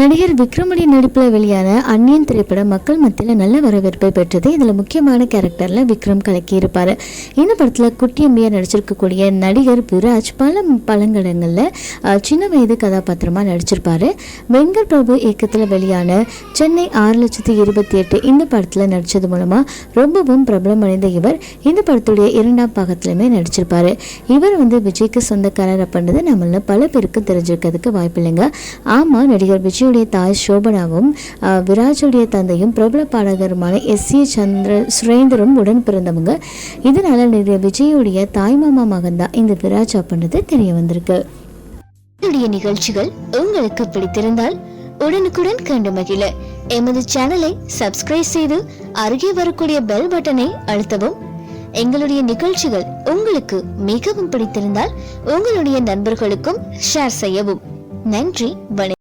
நடிகர் விக்ரமுடைய நடிப்பில் வெளியான அந்நியன் திரைப்படம் மக்கள் மத்தியில் நல்ல வரவேற்பை பெற்றது. இதில் முக்கியமான கேரக்டரில் விக்ரம் கலக்கியிருப்பார். இந்த படத்தில் குட்டியம்மையாக நடிச்சிருக்கக்கூடிய நடிகர் விராஜ் பல பழங்கடங்களில் சின்ன வயது கதாபாத்திரமாக நடிச்சிருப்பார். வெங்கட் பிரபு இயக்கத்தில் வெளியான சென்னை ஆறு லட்சத்தி இருபத்தி எட்டு இந்த படத்தில் நடித்தது மூலமாக ரொம்பவும் பிரபலம் அடைந்த இவர் இந்த படத்துடைய இரண்டாம் பாகத்திலுமே நடிச்சிருப்பாரு. இவர் வந்து விஜய்க்கு சொந்தக்காரர் அப்படின்றது நம்மள பல பேருக்கு தெரிஞ்சிருக்கிறதுக்கு வாய்ப்பு இல்லைங்க ஆமாம் நடிகர் விஜயுடைய தாய் சோபனாவும் விராஜுடைய தந்தையும் பிரபல பாடகருமான எஸ். சி சந்திர சுரேந்தரும் உடன் பிறந்தவங்க. இதனால நிறைய விஜயுடைய தாய்மாமா மகன் தான் இந்த விராஜ் அப்படின்றது தெரிய வந்திருக்கு. என்னுடைய நிகழ்ச்சிகள் உங்களுக்கு பிடித்திருந்தால் உடனுக்குடன் கண்டு மகிழ. எமது சேனலை சப்ஸ்கிரைப் செய்து அருகே வரக்கூடிய பெல் பட்டனை அழுத்தவும். எங்களுடைய நிகழ்ச்சிகள் உங்களுக்கு மிகவும் பிடித்திருந்தால் உங்களுடைய நண்பர்களுக்கும் ஷேர் செய்யவும். நன்றி வணக்கம்.